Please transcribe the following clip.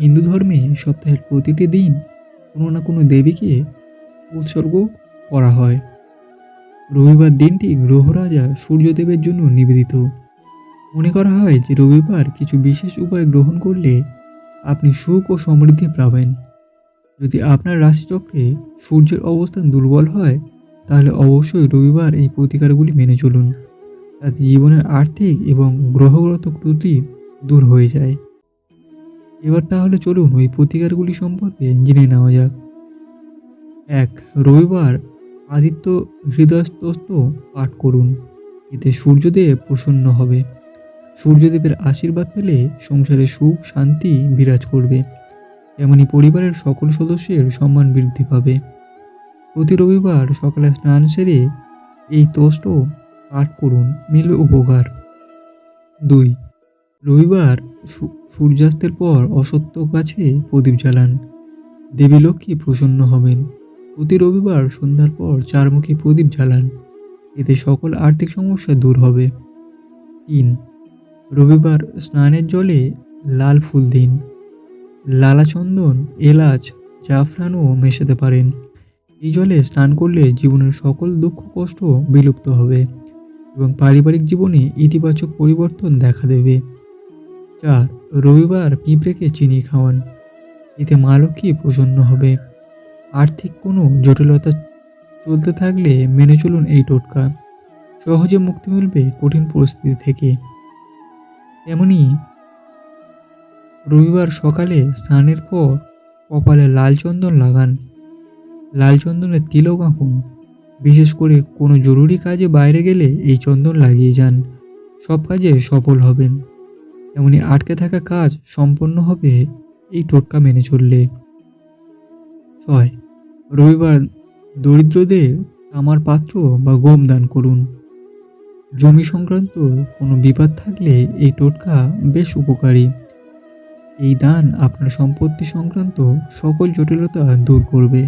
হিন্দু ধর্মে সপ্তাহের প্রতিটি দিন কোনো না কোনো দেবীকে উৎসর্গ করা হয়। রবিবার দিনটি গ্রহরাজা সূর্যদেবের জন্য নিবেদিত। মনে করা হয় যে রবিবার কিছু বিশেষ উপায় গ্রহণ করলে আপনি সুখ ও সমৃদ্ধি পাবেন। যদি আপনার রাশিচক্রে সূর্যের অবস্থান দুর্বল হয়, তাহলে অবশ্যই রবিবার এই প্রতিকারগুলি মেনে চলুন। তাতে জীবনের আর্থিক এবং গ্রহগত ত্রুটি দূর হয়ে যায়। এবার তাহলে চলুন ওই প্রতিকারগুলি সম্পর্কে জেনে নেওয়া যাক। এক, রবিবার আদিত্য হৃদয়স্তস্ত পাঠ করুন। এতে সূর্যদেব প্রসন্ন হবে। সূর্যদেবের আশীর্বাদ পেলে সংসারে সুখ, শান্তি বিরাজ করবে। তেমনি পরিবারের সকল সদস্যের সম্মান বৃদ্ধি পাবে। প্রতি রবিবার সকালে স্নান সেরে এই তোষ্ট পাঠ করুন। মিলবে উপকার। দুই, রবিবার সূর্যাস্তের পর অসত্য গাছে প্রদীপ জ্বালান। দেবী লক্ষ্মী প্রসন্ন হবেন। প্রতি রবিবার সন্ধ্যার পর চারমুখী প্রদীপ জ্বালান। এতে সকল আর্থিক সমস্যা দূর হবে। তিন, রবিবার স্নানের জলে লাল ফুল দিন। লালা চন্দন, এলাচ, জাফরানও মেশাতে পারেন। এই জলে স্নান করলে জীবনের সকল দুঃখ, কষ্ট বিলুপ্ত হবে এবং পারিবারিক জীবনে ইতিবাচক পরিবর্তন দেখা দেবে। চার রবিবার পিঁপড়েকে চিনি খাওয়ান। এতে মা লক্ষ্মী প্রসন্ন হবে। আর্থিক কোনো জটিলতা চলতে থাকলে মেনে চলুন এই টোটকা। সহজে মুক্তি মিলবে কঠিন পরিস্থিতি থেকে। তেমনি রবিবার সকালে স্নানের পর কপালে লাল চন্দন লাগান। লাল চন্দনের তিলক আঁকুন। বিশেষ করে কোনো জরুরি কাজে বাইরে গেলে এই চন্দন লাগিয়ে যান। সব কাজে সফল হবেন। তেমনি আটকে থাকা কাজ সম্পন্ন হবে এই টোটকা মেনে চললে। ছয়, রবিবার দরিদ্রদের তামার পাত্র বা গম দান করুন। জমি সংক্রান্ত কোনো বিবাদ থাকলে এই টোটকা বেশ উপকারী। এই দান আপনার সম্পত্তি সংক্রান্ত সকল জটিলতা দূর করবে।